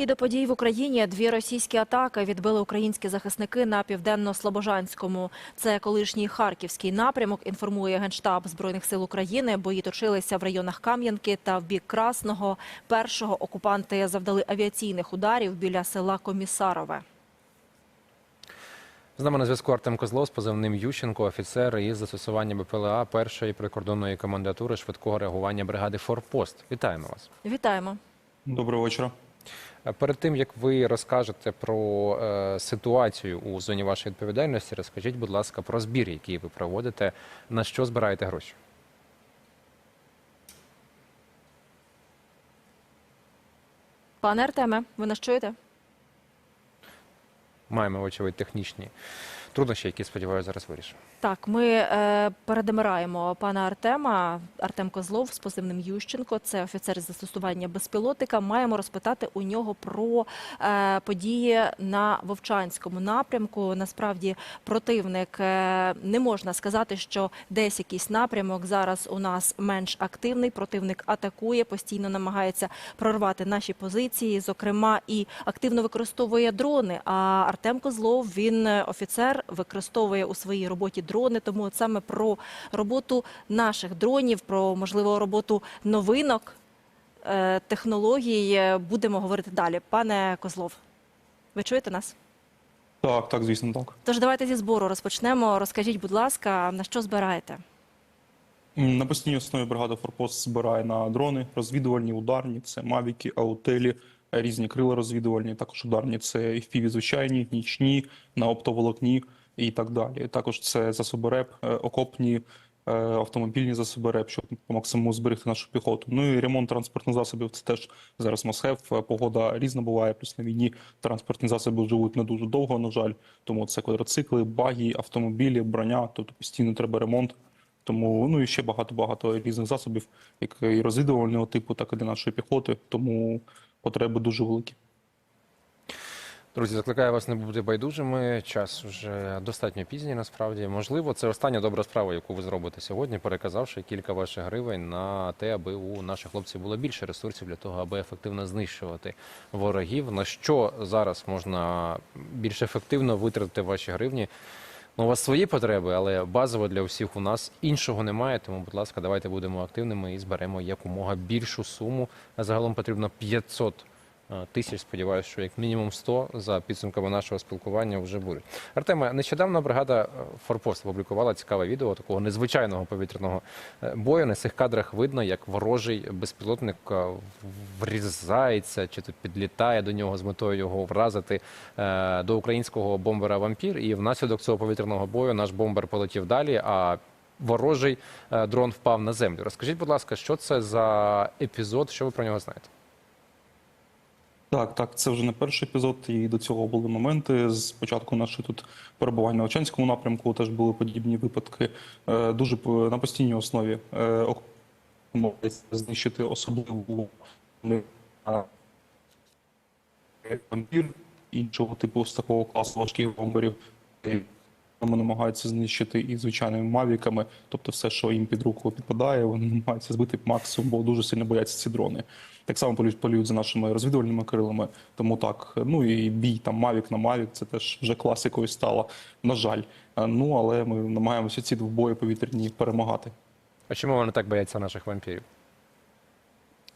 І до подій в Україні дві російські атаки відбили українські захисники на південно-слобожанському. Це колишній харківський напрямок. Інформує генштаб збройних сил України. Бої точилися в районах Кам'янки та в бік Красного. Першого окупанти завдали авіаційних ударів біля села Комісарове. З нами на зв'язку Артем Козлов з позивним Ющенко, офіцер із застосування БПЛА першої прикордонної комендатури швидкого реагування бригади Форпост. Вітаємо вас. Вітаємо. Доброго вечора. Е, Перед тим як ви розкажете про е, ситуацію у зоні вашої відповідальності, розкажіть, будь ласка, про збір, який ви проводите, на що збираєте гроші. Пане Артеме, ви нас чуєте? Маємо очевидь технічні труднощі, які сподіваюся зараз вирішимо. Так, ми е, передемираємо пана Артема. Артем Козлов з позивним Ющенко. Це офіцер застосування безпілотника. Маємо розпитати у нього про е, події на Вовчанському напрямку. Насправді противник е, не можна сказати, що десь якийсь напрямок зараз у нас менш активний. Противник атакує, постійно намагається прорвати наші позиції, зокрема і активно використовує дрони. А Артем Козлов він е, використовує у своїй роботі дрони. Тому от саме про роботу наших дронів, про можливо роботу новинок е, технологій е, будемо говорити далі. Пане Козлов, ви чуєте нас? Так, так, звісно, так. Тож давайте зі збору розпочнемо. Розкажіть, будь ласка, на що збираєте? На постійній основі бригада Форпост збирає на дрони, розвідувальні, ударні, це мавіки, аутелі, різні крила розвідувальні, також ударні, це FPV звичайні, нічні, на оптоволокні і так далі. Також це засоби РЕП, е, окопні, е, автомобільні засоби РЕП, щоб по максимуму зберегти нашу піхоту. Ну і ремонт транспортних засобів це теж зараз мосхев. Погода різна буває, плюс на війні транспортні засоби живуть не дуже довго, на жаль. Тому це квадроцикли, багі, автомобілі, броня, тобто постійно треба ремонт. Тому ну і ще багато-багато різних засобів, як і розвідувального типу, так і для нашої піхоти. Тому потреби дуже великі. Друзі, закликаю вас не бути байдужими. Час вже достатньо пізній. Насправді, можливо, це остання добра справа, яку ви зробите сьогодні, переказавши кілька ваших гривень на те, аби у наших хлопців було більше ресурсів для того, аби ефективно знищувати ворогів. На що зараз можна більш ефективно витратити ваші гривні? Ну, у вас свої потреби, але базово для всіх у нас іншого немає. Тому, будь ласка, давайте будемо активними і зберемо якомога більшу суму. Загалом потрібно 500 е, тисяч. Сподіваюся, що як мінімум 100 за підсумками нашого спілкування вже буде. Артеме, нещодавно бригада е, Форпост опублікувала цікаве відео такого незвичайного повітряного е, бою. На цих кадрах видно, як ворожий безпілотник е, врізається чи то підлітає до нього з метою його вразити е, до українського бомбера Вампір. І внаслідок цього повітряного бою наш бомбер полетів далі. А ворожий е, дрон впав на землю. Розкажіть, будь ласка, що це за епізод? Що ви про нього знаєте? Так, так, це вже не перший епізод, і до цього були моменти. З початку нашої тут перебування на Очанському напрямку теж були подібні випадки. Е, Дуже на постійній основі е, знищити особливу вампір іншого типу з такого класу важких бомберів. Намагаються знищити і звичайними мавіками, тобто все, що їм під руку підпадає, вони намагаються збити максимум, бо дуже сильно бояться ці дрони. Так само полюють, полюють за нашими розвідувальними крилами. Тому так, ну і бій там Мавік на Мавік, це теж вже класикою стало. На жаль. Е, Ну але ми намагаємося ці двобої повітряні перемагати. А чому вони так бояться наших вампірів?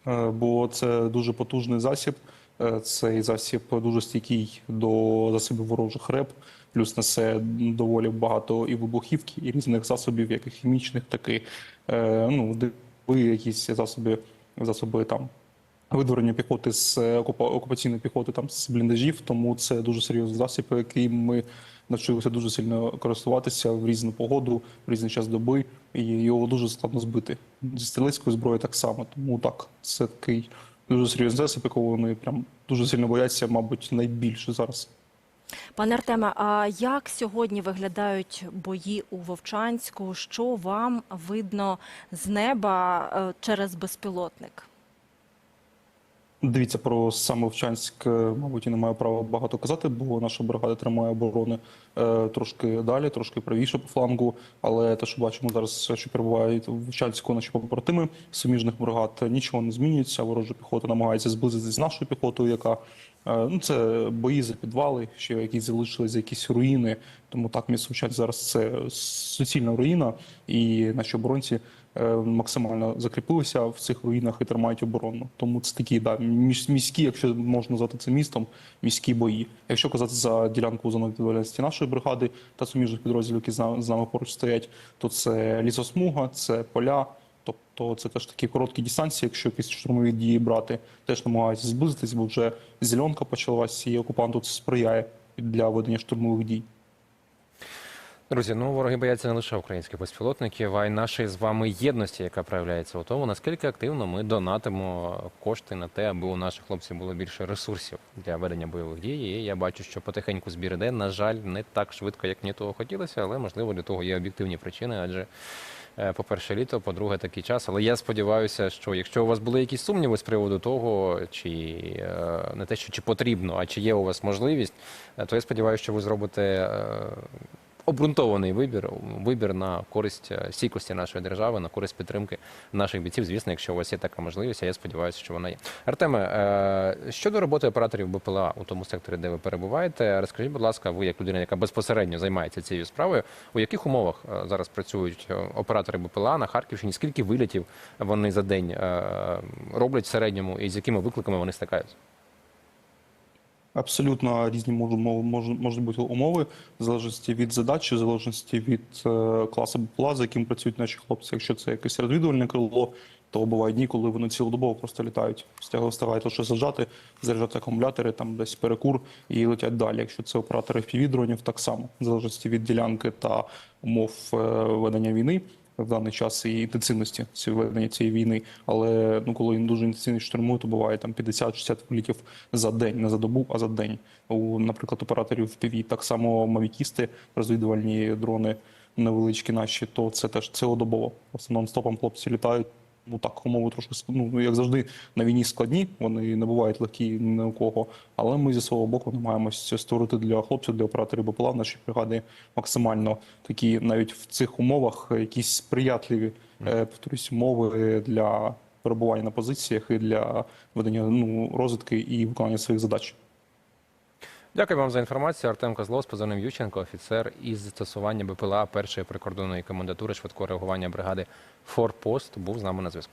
Е, Бо це дуже потужний засіб. Е, Цей засіб дуже стійкий до засобів ворожих реп, плюс несе доволі багато і вибухівки, і різних засобів, як і хімічних, так і е, ну, диви, якісь засоби, засоби там видворення піхоти з е, окупа- окупаційної піхоти там з бліндажів. Тому це дуже серйозний засіб, який ми навчилися дуже сильно користуватися в різну погоду, в різний час доби, і його дуже складно збити. Зі стрілецькою зброєю так само. Тому так, це такий дуже серйозний засіб, якого вони прям дуже сильно бояться, мабуть, найбільше зараз. Пане Артеме, а як сьогодні виглядають бої у Вовчанську? Що вам видно з неба е, через безпілотник? Дивіться про саме Вовчанськ, е, мабуть, я не маю права багато казати, бо наша бригада тримає оборони е, трошки далі, трошки правіше по флангу. Але те, що бачимо зараз, що перебувають в Вовчанську наші побратими суміжних бригад, нічого не змінюється. Ворожа піхота намагається зблизитися з нашою піхотою, яка ну це бої за підвали, ще якісь залишилися якісь руїни. Тому так місто зараз це суцільна руїна, і наші оборонці е, максимально закріпилися в цих руїнах і тримають оборону. Тому це такі да, міські, якщо можна назвати це містом, міські бої. Якщо казати за ділянку зони відповідальності нашої бригади та суміжних підрозділів, які з нами поруч стоять, то це лісосмуга, це поля. Тобто це теж такі короткі дистанції, якщо якісь штурмові дії брати, теж намагаються зблизитись, бо вже зеленка почалась, і окупанту це сприяє для ведення штурмових дій. Друзі, ну вороги бояться не лише українських безпілотників, а й нашої з вами єдності, яка проявляється у тому, наскільки активно ми донатимо кошти на те, аби у наших хлопців було більше ресурсів для ведення бойових дій. І я бачу, що потихеньку збір іде. На жаль, не так швидко, як мені того хотілося, але можливо для того є об'єктивні причини, адже. Е, По-перше, літо, по-друге, такий час. Але я сподіваюся, що якщо у вас були якісь сумніви з приводу того, чи е, не те, що чи потрібно, а чи є у вас можливість, е, то я сподіваюся, що ви зробите обґрунтований вибір, вибір на користь е, стійкості нашої держави, на користь підтримки наших бійців. Звісно, якщо у вас є така можливість, а я сподіваюся, що вона є. Артеме, е, щодо роботи операторів БПЛА у тому секторі, де ви перебуваєте, розкажіть, будь ласка, ви як людина, яка безпосередньо займається цією справою, у яких умовах е, зараз працюють оператори БПЛА на Харківщині? Скільки вилітів вони за день роблять в середньому, і з якими викликами вони стикаються? Абсолютно різні можуть, можуть бути умови, в залежності від задачі, в залежності від е, класу БПЛА, за яким працюють наші хлопці. Якщо це якесь розвідувальне крило, то бувають дні, коли вони цілодобово просто літають. Встигають лише зажати, заряджати акумулятори, там десь перекур і летять далі. Якщо це оператори FPV-дронів, так само, в залежності від ділянки та умов е, ведення війни в даний час і інтенсивності ведення цієї війни. Але ну коли він дуже інтенсивно штурмує, то буває там 50-60 вилітів за день, не за добу, а за день. У, наприклад, операторів ПІВІ так само мавікісти, розвідувальні дрони невеличкі наші, то це теж цілодобово. В основному стопом хлопці літають. Ну так, умови трошки ск- ну, як завжди на війні складні, вони не бувають легкі ні у кого. Але ми зі свого боку намагаємося створити для хлопців, для операторів БПЛА в нашій бригаді максимально такі навіть в цих умовах якісь сприятливі е, повторюсь, умови для перебування на позиціях і для ведення ну, розвитки і виконання своїх задач. Дякую вам за інформацію. Артем Козлов з позивним Ющенко, офіцер із застосування БПЛА першої прикордонної комендатури швидкого реагування бригади Форпост, був з нами на зв'язку.